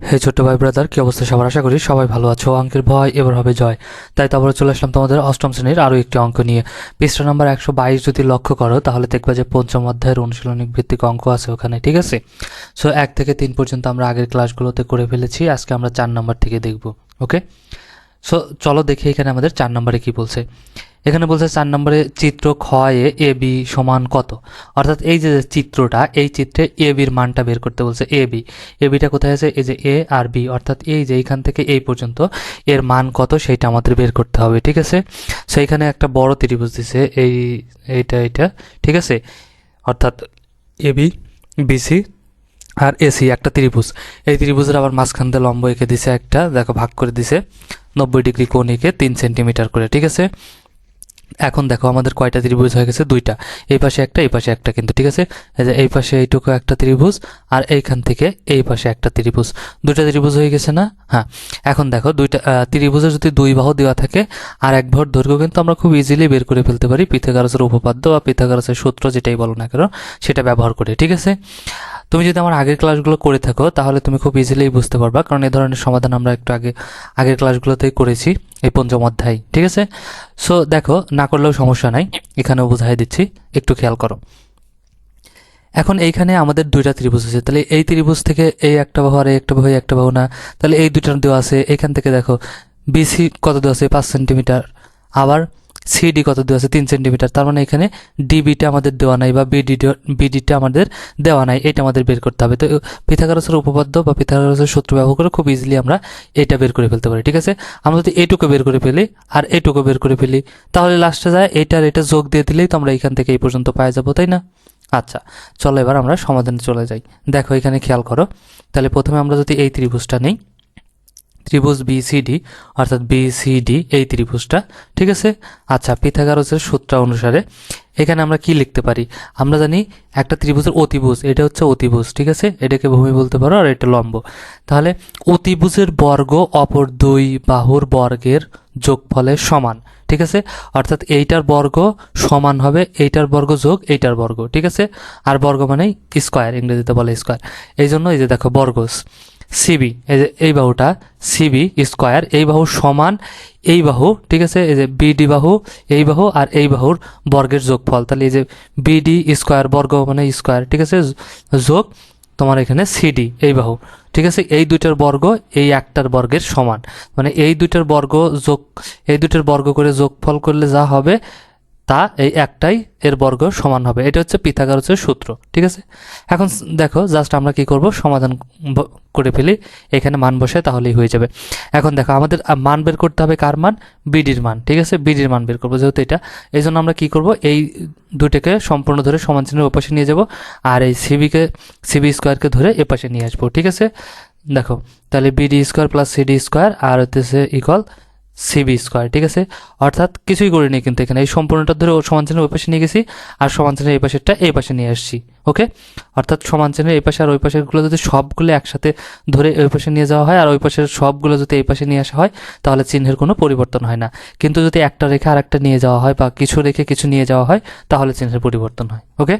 হে ছোট্ট ভাই ব্রাদার, কি অবস্থা সবার? আশা করি সবাই ভালো আছো। অঙ্কের ভয় এবার হবে জয়। তাই তারপরে চলে আসলাম তোমাদের অষ্টম শ্রেণির আরও একটি অঙ্ক নিয়ে। পৃষ্ঠা নাম্বার একশো বাইশ যদি লক্ষ্য করো, তাহলে দেখবে যে পঞ্চম অধ্যায়ের অনুশীলনিক ভিত্তিক অঙ্ক আছে ওখানে, ঠিক আছে? সো এক থেকে তিন পর্যন্ত আমরা আগের ক্লাসগুলোতে করে ফেলেছি, আজকে আমরা চার নম্বর থেকে দেখব ওকে সো চলো দেখি এখানে আমাদের চার নম্বরে কি বলছে। এখানে বলছে চার নম্বরে চিত্র ক্ষয়ে এ বি সমান কত? অর্থাৎ এই যে চিত্রটা, এই চিত্রে এ বির মানটা বের করতে বলছে এ, বি। এ বিটা কোথায় আছে? এই যে এ আর বি। অর্থাৎ এই যে এইখান থেকে এই পর্যন্ত এর মান কত সেইটা আমাদের বের করতে হবে, ঠিক আছে? সেইখানে একটা বড় ত্রিভুজ দিছে, এই, এইটা এইটা, ঠিক আছে? অর্থাৎ এ, বি বিসি আর এসি একটা ত্রিভুজ। এই ত্রিভুজের আবার মাঝখান দিয়ে লম্ব এঁকে দিছে একটা, দেখো ভাগ করে দিছে নব্বই ডিগ্রি কোণ এঁকে তিন সেন্টিমিটার করে, ঠিক আছে? এখন দেখো আমাদের কয়টা ত্রিভুজ হয়ে গেছে? দুইটা। এই পাশে একটা, এই পাশে একটা কিন্তু, ঠিক আছে? এই পাশে এইটুকু একটা ত্রিভুজ আর এইখান থেকে এই পাশে একটা ত্রিভুজ। দুইটা ত্রিভুজ হয়ে গেছে না? হ্যাঁ। এখন দেখো দুইটা ত্রিভুজে যদি দুই বাহু দেওয়া থাকে আর এক ভর দৈর্ঘ্য কিন্তু আমরা খুব ইজিলি বের করে ফেলতে পারি। পিথাগারাসের উপপাদ্য বা পিথাগারাসের সূত্র যেটাই বলো না কেন, সেটা ব্যবহার করে, ঠিক আছে? তুমি যদি আমার আগের ক্লাসগুলো করে থাকো, তাহলে তুমি খুব ইজিলি বুঝতে পারবা। কারণ এই ধরনের সমাধান আমরা একটু আগে, আগের ক্লাসগুলোতেই করেছি। এই পঞ্চম অধ্যায়, ঠিক আছে? সো দেখো, না করলেও সমস্যা নাই। এখানেও বোঝাই দিচ্ছি। একটু খেয়াল করো। এখন এইখানে আমাদের দুইটা ত্রিভুজ আছে। তাহলে এই ত্রিভুজ থেকে এই একটা বাহু আর একটা বাহু একটা বাহু না। তাহলে এই দুইটার দেওয়া আছে। এখান থেকে দেখো বিসি কত দেওয়া আছে? পাঁচ সেন্টিমিটার। আবার সিডি কত দেওয়া আছে? তিন সেন্টিমিটার তার মানে এখানে ডিবিটা আমাদের দেওয়া নাই বা বিডি বিডিটা আমাদের দেওয়া নাই। এটা আমাদের বের করতে হবে। তো পিথাগারাসের উপপাদ্য বা পিথাগারাসের সূত্র ব্যবহার করে খুব ইজিলি আমরা এটা বের করে ফেলতে পারি, ঠিক আছে? আমরা যদি এইটুকু বের করে ফেলি আর এইটুকু বের করে ফেলি, তাহলে লাস্টে যায় এইটার এটা যোগ দিয়ে দিলেই তো আমরা এখান থেকে এই পর্যন্ত পাওয়া যাব, তাই না? আচ্ছা চলো এবার আমরা সমাধানে চলে যাই। দেখো এখানে খেয়াল করো। তাহলে প্রথমে আমরা যদি এই ত্রিভুজটা নিই ত্রিভুজ বিসিডি অর্থাৎ বিসিডি এই ত্রিভুজটা, ঠিক আছে? আচ্ছা পিথাগারসের সূত্র অনুসারে এখানে আমরা কি লিখতে পারি? আমরা জানি একটা ত্রিভুজের অতিভুজ, এটা হচ্ছে অতিভুজ, ঠিক আছে? এটাকে ভূমি বলতে পারো, আর এটা লম্ব। তাহলে অতিভুজের বর্গ অপর দুই বাহুর বর্গের যোগফলের সমান, ঠিক আছে? অর্থাৎ এইটার বর্গ সমান হবে এইটার বর্গ যোগ এইটার বর্গ, ঠিক আছে? আর বর্গ মানে স্কোয়ার, ইংরেজিতে বলে স্কোয়ার। এই জন্য এই যে দেখো বর্গ সিবি এই যে এই বাহুটা সিবি স্কোয়ার এই বাহু সমান এই বাহু, ঠিক আছে? এই যে বিডি বাহু, এই বাহু আর এই বাহুর বর্গের যোগফল। তাহলে এই যে বিডি স্কোয়ার বর্গ মানে স্কোয়ার ঠিক আছে? যোগ তোমার এখানে সিডি এই বাহু, ঠিক আছে? এই দুইটার বর্গ, এই একটার বর্গের সমান। মানে এই দুইটার বর্গ যোগ, এই দুইটার বর্গ করে যোগফল করলে যা হবে তা এই একটাই এর বর্গ সমান হবে। এটা হচ্ছে পিথাগারসের সূত্র, ঠিক আছে? এখন দেখো জাস্ট আমরা কি করব? সমাধান করে ফেলি। এখানে মান বসে তাহলেই হয়ে যাবে। এখন দেখো, আমাদের মান বের করতে হবে কার মান? বিডির মান, ঠিক আছে? বিডির মান বের করব যেহেতু এটা। এই জন্য আমরা কি করব? এই দুটোকে সম্পূর্ণ ধরে সমান চিহ্নের ওপাশে নিয়ে যাব আর এই সিবিকে সিবি স্কোয়ারকে ধরে এপাশে নিয়ে আসব, ঠিক আছে? দেখো, তাহলে BD square plus CD square আর হচ্ছে ইকুয়াল সিবি স্কোয়ার ঠিক আছে? অর্থাৎ কিছুই করিনি কিন্তু এখানে। এই সম্পূর্ণটা ধরে সমান চিহ্নের ওই পাশে নিয়ে গেছি, আর সমান চিহ্নের এই পাশেরটা এই পাশে নিয়ে আসছি, ওকে? অর্থাৎ সমান চিহ্নের এই পাশে আর ওই পাশেরগুলো যদি সবগুলো একসাথে ধরে ওই পাশে নিয়ে যাওয়া হয়, আর ওই পাশের সবগুলো যদি এই পাশে নিয়ে আসা হয়, তাহলে চিহ্নের কোনো পরিবর্তন হয় না। কিন্তু যদি একটা রেখে আর একটা নিয়ে যাওয়া হয় বা কিছু রেখে কিছু নিয়ে যাওয়া হয়, তাহলে চিহ্নের পরিবর্তন হয়, ওকে?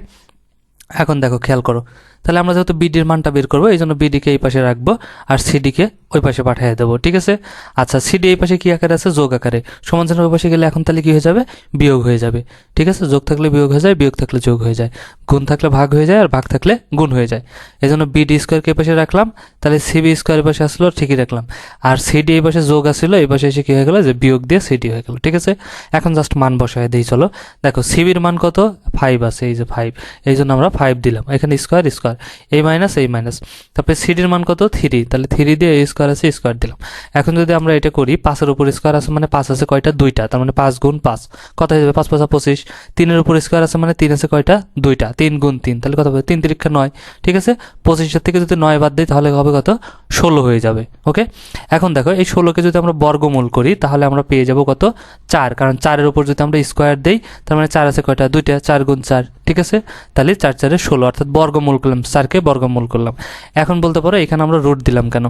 এখন দেখো, খেয়াল করো। তাহলে আমরা যেহেতু বিডির মানটা বের করব এই জন্য বিডিকে এই পাশে রাখব আর সিডিকে ওই পাশে পাঠিয়ে দেবো, ঠিক আছে? আচ্ছা সিডি এই পাশে কি আকারে আছে? যোগ আকারে। সমান চিহ্ন ওই পাশে গেলে এখন তাহলে কী হয়ে যাবে? বিয়োগ হয়ে যাবে, ঠিক আছে? যোগ থাকলে বিয়োগ হয়ে যায়, বিয়োগ থাকলে যোগ হয়ে যায়। গুণ থাকলে ভাগ হয়ে যায় আর ভাগ থাকলে গুণ হয়ে যায়। এই জন্য বিডি স্কোয়ারকে এই পাশে রাখলাম, তাহলে সিবি স্কোয়ার পাশে আসলো, ঠিকই রাখলাম। আর সিডি এই পাশে যোগ আসলো, এই পাশে এসে কী হয়ে গেলো? যে বিয়োগ দিয়ে সিডি হয়ে গেল, ঠিক আছে? এখন জাস্ট মান বসায় দিই, চলো। দেখো সিবির মান কত? ফাইভ আছে, এই যে ফাইভ এই জন্য আমরা ফাইভ দিলাম। এখানে স্কোয়ার স্কোয়ার এই মাইনাস এই মাইনাস তারপরে সিডির মান কত? থ্রি তাহলে থ্রি দিয়ে এই স্কোয়ার আছে স্কোয়ার দিলাম। এখন যদি আমরা এটা করি, পাঁচের উপর স্কোয়ার আছে মানে পাঁচ আছে কয়টা? দুইটা। তার মানে পাঁচ গুণ পাঁচ। কত হয়ে যাবে? পাঁচ পাঁচা পঁচিশ। তিনের উপর স্কোয়ার আছে মানে তিন আছে কয়টা? দুইটা। তিন গুণ তিন। তাহলে কত হবে? তিন তিরিক্ষা নয়। ঠিক আছে? পঁচিশের থেকে যদি নয় বাদ দিই, তাহলে হবে কত? ষোলো হয়ে যাবে। ওকে? এখন দেখো, এই ষোলোকে যদি আমরা বর্গমূল করি, তাহলে আমরা পেয়ে যাব কত? চার। কারণ চারের উপর যদি আমরা স্কোয়ার দেই, তার মানে চার আছে কয়টা? দুইটা। চার গুণ চার। ঠিক আছে? তাহলে চার চারে ষোলো, অর্থাৎ বর্গমূল করলাম চারকে বর্গমূল করলাম। এখন বলতে পারো, এখানে আমরা রুট দিলাম কেন?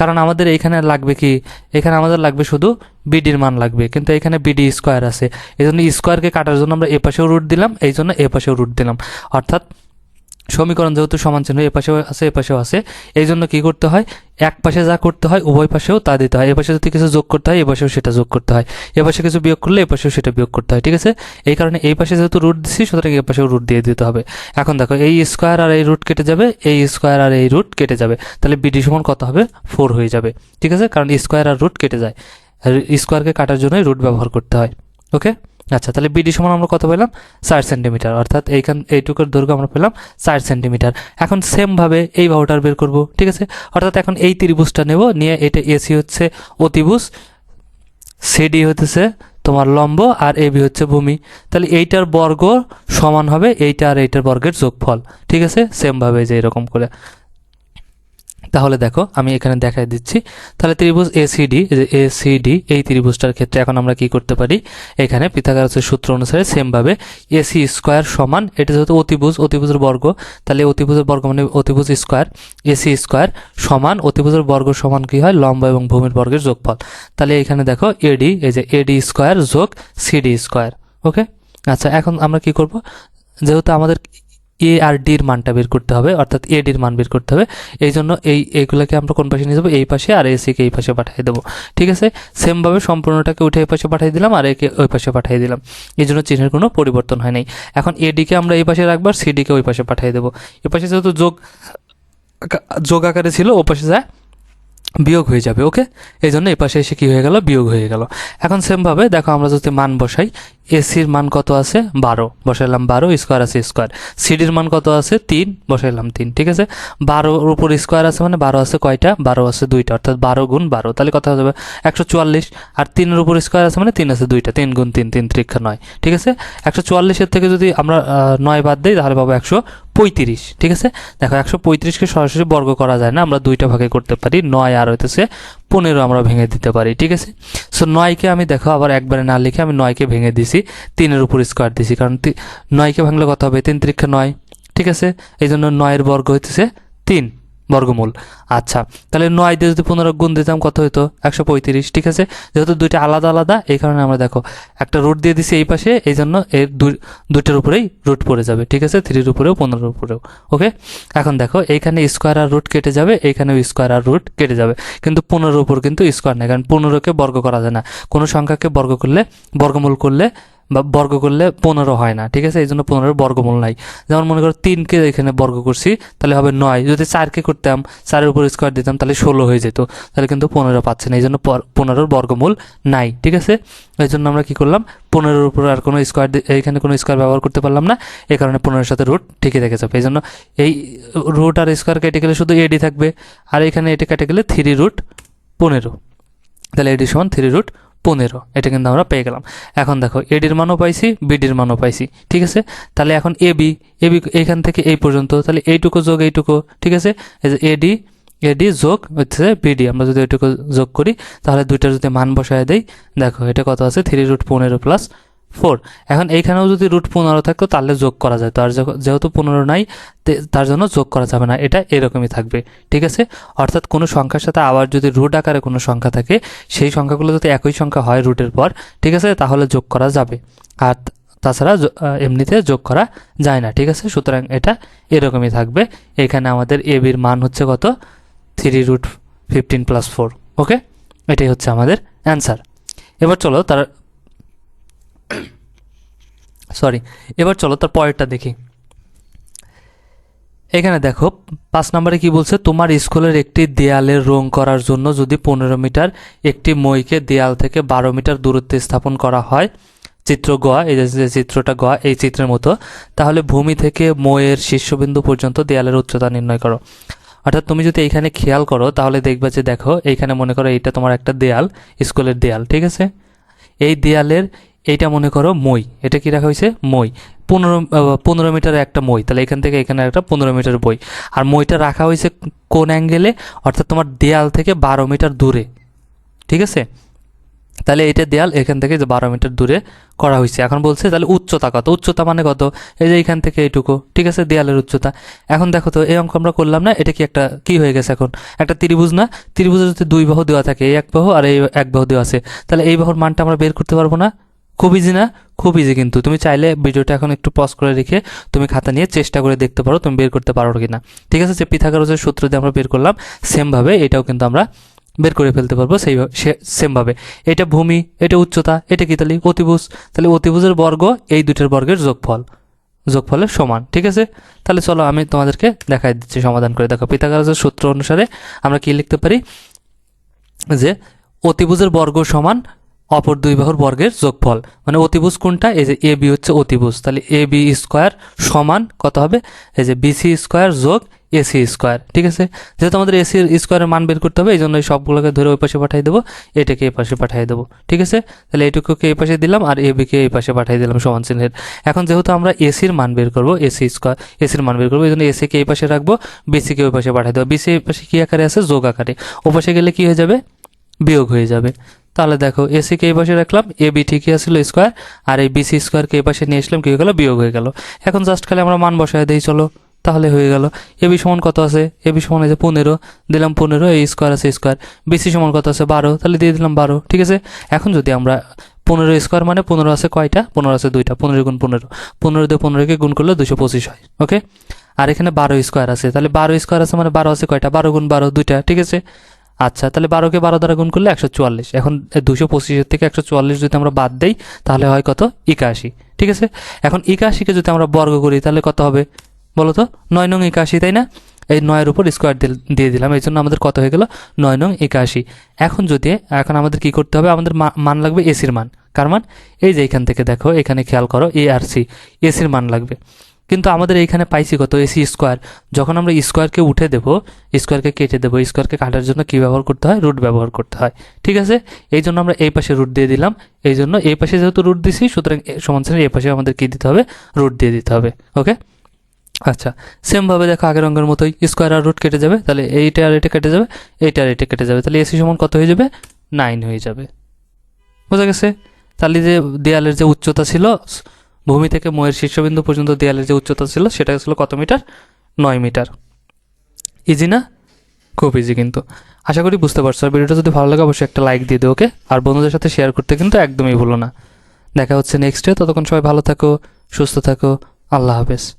কারণ আমাদের এখানে লাগবে কি? এখানে আমাদের লাগবে শুধু বিডির মান লাগবে, কিন্তু এখানে বিডি স্কোয়ার আছে। এই জন্য স্কোয়ারকে কাটার জন্য আমরা এ পাশেও রুট দিলাম, এই জন্য এ পাশেও রুট দিলাম। অর্থাৎ সমীকরণ যেহেতু সমান চিহ্ন, এ পাশেও আছে, এ পাশেও আছে। এই জন্য কী করতে হয়? এক পাশে যা করতে হয়, উভয় পাশেও তা দিতে হয়। এ পাশে যদি কিছু যোগ করতে হয়, এ পাশেও সেটা যোগ করতে হয়। এ পাশে কিছু বিয়োগ করলে, এ পাশেও সেটা বিয়োগ করতে হয়, ঠিক আছে? এই কারণে এই পাশে যেহেতু রুট দিচ্ছি সুতরাং এ পাশেও রুট দিয়ে দিতে হবে। এখন দেখো, এই স্কোয়ার আর এই রুট কেটে যাবে, এই স্কোয়ার আর এই রুট কেটে যাবে। তাহলে বিডি সমান কত হবে? ফোর হয়ে যাবে, ঠিক আছে? কারণ স্কোয়ার আর রুট কেটে যায়। স্কোয়ারকে কাটার জন্যই রুট ব্যবহার করতে হয় ওকে আচ্ছা তাহলে বিডি সমান আমরা কত পেলাম? চার সেন্টিমিটার অর্থাৎ এইখান, এইটুকুর দৈর্ঘ্য আমরা পেলাম চার সেন্টিমিটার এখন সেমভাবে এই বাহুটার বের করব, ঠিক আছে? অর্থাৎ এখন এই ত্রিভুজটা নেব, নিয়ে এটা এসি হচ্ছে অতিভুজ সিডি হতেছে তোমার লম্ব, আর এবি হচ্ছে ভূমি। তাহলে এইটার বর্গ সমান হবে, এইটা আর এইটার বর্গের যোগফল, ঠিক আছে? সেমভাবে যে এরকম করে। তাহলে দেখো, আমি এখানে দেখাই দিচ্ছি। তাহলে ত্রিভুজ এসিডি যে এসিডি এই ত্রিভুজটার ক্ষেত্রে এখন আমরা কি করতে পারি? এখানে পিথাগোরাসের সূত্র অনুসারে সেমভাবে এসি স্কোয়ার সমান, এটা যেহেতু অতিভুজ, অতিভুজের বর্গ, তাহলে অতিভুজের বর্গ মানে অতিভুজ স্কোয়ার এসি স্কোয়ার সমান, অতিভুজের বর্গ সমান কি হয়? লম্ব এবং ভূমির বর্গের যোগফল। তাহলে এখানে দেখো এডি এই যে এডি স্কোয়ার যোগ সিডি স্কোয়ার ওকে আচ্ছা এখন আমরা কি করব? যেহেতু আমাদের এ আর ডির মানটা বের করতে হবে, অর্থাৎ এ ডির মান বের করতে হবে। এই জন্য এই এইগুলোকে আমরা কোন পাশে নিয়ে যাব? এই পাশে আর এসিকে এই পাশে পাঠিয়ে দেবো। ঠিক আছে? সেমভাবে সম্পূর্ণটাকে উঠে এই পাশে পাঠিয়ে দিলাম আর একে ওই পাশে পাঠিয়ে দিলাম। এই জন্য চিহ্নের কোনো পরিবর্তন হয় নাই। এখন এডিকে আমরা এই পাশে রাখব আর সিডিকে ওই পাশে পাঠিয়ে দেবো। এ পাশে যেহেতু যোগ যোগ আকারে ছিল, ও পাশে যায়, বিয়োগ হয়ে যাবে, ওকে? এই জন্য এই পাশে এসে কী হয়ে গেল? বিয়োগ হয়ে গেল। এখন সেমভাবে দেখো আমরা যদি মান বসাই এসির মান কত আছে? বারো। বসাইলাম বারো স্কোয়ার আছে স্কোয়ার সিডির মান কত আছে? তিন। বসাইলাম তিন, ঠিক আছে? বারোর উপর স্কোয়ার আছে মানে বারো আছে কয়টা? বারো আছে দুইটা, অর্থাৎ বারো গুণ বারো। তাহলে কত হয়ে যাবে? একশো চুয়াল্লিশ। আর তিনের উপর স্কোয়ার আছে মানে তিন আছে দুইটা, তিন গুণ তিন তিন ত্রিক্ষা নয়, ঠিক আছে? একশো চুয়াল্লিশের থেকে যদি আমরা নয় বাদ দিই, তাহলে পাবো একশো পঁয়ত্রিশ, ঠিক আছে? দেখো একশো পঁয়ত্রিশকে সরাসরি বর্গ করা যায় না, আমরা দুইটা ভাগে করতে পারি, নয় আর হইতেছে পনেরো আমরা ভেঙে দিতে পারি, ঠিক আছে? সো নয়কে আমি দেখো, আবার একবারে না লিখে আমি নয়কে ভেঙে দিছি, তিনের উপর স্কোয়ার দিছি, কারণ নয়কে ভাঙলে কত হবে? তিন তিরিক্ষা নয়, ঠিক আছে? এই জন্য নয়ের বর্গ হইতেছে তিন। বর্গমূল। আচ্ছা তাহলে নয় দিয়ে যদি পনেরো গুণ দিতাম কত হতো একশো পঁয়ত্রিশ, ঠিক আছে? যেহেতু দুইটা আলাদা আলাদা, এই কারণে আমরা দেখো, একটা রুট দিয়ে দিছি এই পাশে, এই জন্য এর দুই দুইটার উপরেই রুট পড়ে যাবে, ঠিক আছে? থ্রির উপরেও, পনেরোর উপরেও ওকে এখন দেখো, এইখানে স্কোয়ার আর রুট কেটে যাবে, এইখানেও স্কোয়ার আর রুট কেটে যাবে, কিন্তু পনেরোর উপর কিন্তু স্কোয়ার নেই, কারণ পনেরোকে বর্গ করা যায় না। কোনো সংখ্যাকে বর্গ করলে, বর্গমূল করলে বা বর্গ করলে পনেরো হয় না, ঠিক আছে? এই জন্য পনেরোর বর্গমূল নাই। যেমন মনে করো তিনকে এখানে বর্গ করছি, তাহলে হবে নয়। যদি চারকে করতাম, চারের উপর স্কোয়ার দিতাম, তাহলে ষোলো হয়ে যেত। তাহলে কিন্তু পনেরো পাচ্ছে না, এই জন্য পনেরোর বর্গমূল নাই, ঠিক আছে? এই জন্য আমরা কি করলাম, পনেরোর উপর আর কোনো স্কোয়ার এখানে কোনো স্কোয়ার ব্যবহার করতে পারলাম না। এই কারণে পনেরোর সাথে রুট ঠিকই থেকে যাবে। এই জন্য এই রুট আর স্কোয়ার কেটে গেলে শুধু এডি থাকবে। আর এখানে এটি কেটে গেলে থ্রি রুট পনেরো। তাহলে এডি সমান থ্রি রুট পনেরো, এটা কিন্তু আমরা পেয়ে গেলাম। এখন দেখো এডির মানও পাইছি বিডির মানও পাইছি, ঠিক আছে? তাহলে এখন এ বি এ বি এখান থেকে এই পর্যন্ত, তাহলে এইটুকু যোগ এইটুকু, ঠিক আছে? এই যে এডি এডি যোগ হচ্ছে বিডি আমরা যদি এইটুকু যোগ করি, তাহলে দুইটা যদি মান বসায় দেই, দেখো, এটা কত আছে? থ্রি রুট পনেরো প্লাস ফোর। এখন এইখানেও যদি রুট পনেরো থাকতো, তাহলে যোগ করা যায়। তো আর যেহেতু পনেরো নাই তার জন্য যোগ করা যাবে না। এটা এরকমই থাকবে। ঠিক আছে? অর্থাৎ কোনো সংখ্যার সাথে আবার যদি রুট আকারে কোনো সংখ্যা থাকে, সেই সংখ্যাগুলো যদি একই সংখ্যা হয় রুটের পর, ঠিক আছে? তাহলে যোগ করা যাবে। আর তাছাড়া এমনিতে যোগ করা যায় না। ঠিক আছে? সুতরাং এটা এরকমই থাকবে। এখানে আমাদের এ বির মান হচ্ছে কত? Three root fifteen plus four okay এটাই হচ্ছে আমাদের অ্যান্সার এবার চলো, তার সরি এবার চলো তার পরেরটা দেখি। এখানে দেখো, পাঁচ নম্বরে কি বলছে? তোমার স্কুলের একটি দেয়ালের রং করার জন্য যদি পনেরো মিটার একটি মইকে দেয়াল থেকে বারো মিটার দূরত্বে স্থাপন করা হয়, চিত্র গোয়া এই যে চিত্রটা গ, এই চিত্রের মতো, তাহলে ভূমি থেকে মইয়ের শীর্ষবিন্দু পর্যন্ত দেয়ালের উচ্চতা নির্ণয় করো। অর্থাৎ তুমি যদি এইখানে খেয়াল করো, তাহলে দেখবে যে দেখো এইখানে মনে করো এইটা তোমার একটা দেয়াল, স্কুলের দেয়াল, ঠিক আছে? এই দেয়ালের এইটা মনে করো মই। এটা কি রাখা হয়েছে? মই। পনেরো পনেরো মিটার একটা মই। তাহলে এখান থেকে এখানে একটা পনেরো মিটার বই। আর মইটা রাখা হয়েছে কোন অ্যাঙ্গেলে অর্থাৎ তোমার দেয়াল থেকে বারো মিটার দূরে। ঠিক আছে? তাহলে এটা দেয়াল এখান থেকে যে বারো মিটার দূরে করা হয়েছে। এখন বলছে তাহলে উচ্চতা কত? উচ্চতা মানে কত? এই যে এখান থেকে এইটুকু। ঠিক আছে? দেয়ালের উচ্চতা। এখন দেখো তো, এই অঙ্ক আমরা করলাম না? এটা কি একটা, কি হয়ে গেছে এখন? একটা ত্রিভুজ না? ত্রিভুজের যদি দুই বাহু দেওয়া থাকে, এই এক বাহু আর এই এক বাহু দেওয়া আছে, তাহলে এই বাহুর মানটা আমরা বের করতে পারব না? খুব ইজি না? খুব ইজি কিন্তু। তুমি চাইলে ভিডিওটা এখন একটু পজ করে রেখে তুমি খাতা নিয়ে চেষ্টা করে দেখতে পারো তুমি বের করতে পারো কি না ঠিক আছে, যে পিথাগোরাসের সূত্র দিয়ে আমরা বের করলাম সেমভাবে এটাও কিন্তু আমরা বের করে ফেলতে পারব সেইভাবে সেমভাবে এটা ভূমি, এটা উচ্চতা, এটা কি তাহলে? অতিভুজ। তাহলে অতিভুজের বর্গ এই দুটোর বর্গের যোগফল। যোগফলের সমান, ঠিক আছে? তাহলে চলো আমি তোমাদেরকে দেখাই দিচ্ছি, সমাধান করে দেখো। পিথাগোরাসের সূত্র অনুসারে আমরা কি লিখতে পারি? যে অতিভুজের বর্গ সমান অপর দুই বাহুর বর্গের যোগফল। মানে অতিভুজ কোনটা? এই যে এ বি হচ্ছে অতিভুজ। তাহলে এ বি স্কোয়ার সমান কত হবে? এই যে বিসি স্কোয়ার যোগ এসি স্কোয়ার। ঠিক আছে? যেহেতু আমাদের এসি স্কোয়ারের মান বের করতে হবে, এই জন্য এই সবগুলোকে ধরে ওই পাশে পাঠিয়ে দেবো, এটাকে এই পাশে পাঠিয়ে দেবো। ঠিক আছে? তাহলে এইটুকুকে এই পাশে দিলাম আর এ বিকে এই পাশে পাঠিয়ে দিলাম সমান চিহ্নের। এখন যেহেতু আমরা এসির মান বের করব এসি স্কোয়ার এসির মান বের করব, এই জন্য এসিকে এই পাশে রাখব বিসিকে ওই পাশে পাঠিয়ে দেবো। বিসি এই পাশে কী আকারে আছে? যোগ আকারে। ও পাশে গেলে কী হয়ে যাবে? বিয়োগ হয়ে যাবে। তাহলে দেখো এসিকে এই পাশে রাখলাম এ বি ঠিকই আসলো স্কোয়ার আর এই বিসি স্কোয়ার কে পাশে নিয়ে আসলাম, কী হয়ে গেলো? বিয়োগ হয়ে গেল। এখন জাস্ট খালি আমরা মান বসায় দিই, চলো। তাহলে হয়ে গেল। এ বি সমান কত আছে? এ বি সমান আছে পনেরো, দিলাম পনেরো এই স্কোয়ার আছে স্কোয়ার বিসি সমান কত আছে? বারো, তাহলে দিয়ে দিলাম বারো, ঠিক আছে? এখন যদি আমরা পনেরো স্কোয়ার মানে পনেরো আছে কয়টা? পনেরো আছে দুইটা, পনেরো গুণ পনেরো। পনেরো দিয়ে পনেরোকে গুণ করলে দুশো পঁচিশ হয় ওকে আর এখানে বারো স্কোয়ার আছে, তাহলে বারো স্কোয়ার আছে মানে বারো আছে কয়টা? বারো গুণ বারো, দুইটা, ঠিক আছে? আচ্ছা তাহলে বারোকে বারো দ্বারা গুণ করলে একশো চুয়াল্লিশ। এখন দুশো পঁচিশের থেকে একশো চুয়াল্লিশ যদি আমরা বাদ দেই, তাহলে হয় কত? একাশি। ঠিক আছে? এখন একাশিকে যদি আমরা বর্গ করি, তাহলে কত হবে? বলো তো, নয় নং একাশি, তাই না? এই নয়ের উপর স্কোয়ার দিয়ে দিলাম। এই জন্য আমাদের কত হয়ে গেল? নয় নং একাশি। এখন যদি, এখন আমাদের কি করতে হবে? আমাদের মান লাগবে এসির মান। কার মান? এই যে এখান থেকে দেখো, এখানে খেয়াল করো, এ আর সি। এসির মান লাগবে। কিন্তু আমাদের এইখানে পাইছি কত? AC square. যখন আমরা স্কোয়ারকে উঠে দেবো, স্কোয়ারকে কেটে দেবো, স্কোয়ারকে কাটার জন্য কী ব্যবহার করতে হয়? রুট ব্যবহার করতে হয়। ঠিক আছে? এই জন্য আমরা এই পাশে রুট দিয়ে দিলাম। এই জন্য এই পাশে যেহেতু রুট দিছি, সুতরাং সমান শ্রেণির এই পাশে আমাদের কী দিতে হবে? রুট দিয়ে দিতে হবে। ওকে? আচ্ছা। সেমভাবে দেখো আগের অঙ্কের মতোই স্কোয়ার আর রুট কেটে যাবে। তাহলে এইটা আর এটা কেটে যাবে, এইটা আর এটা কেটে যাবে। তাহলে এসি সমান কত হয়ে যাবে? নাইন হয়ে যাবে। বোঝা গেছে? তাহলে যে দেয়ালের যে উচ্চতা ছিল ভূমি থেকে ময়ের শীর্ষবিন্দু পর্যন্ত দেয়ালের যে উচ্চতা ছিল, সেটা ছিল কত মিটার? নয় মিটার। ইজি না? খুব ইজি কিন্তু। আশা করি বুঝতে পারছ। আর ভিডিওটা যদি ভালো লাগে, অবশ্যই একটা লাইক দিয়ে দিও ওকে আর বন্ধুদের সাথে শেয়ার করতে কিন্তু একদমই ভুলো না। দেখা হচ্ছে নেক্সট ডে ততক্ষণ সবাই ভালো থাকো, সুস্থ থাকো। আল্লাহ হাফেজ।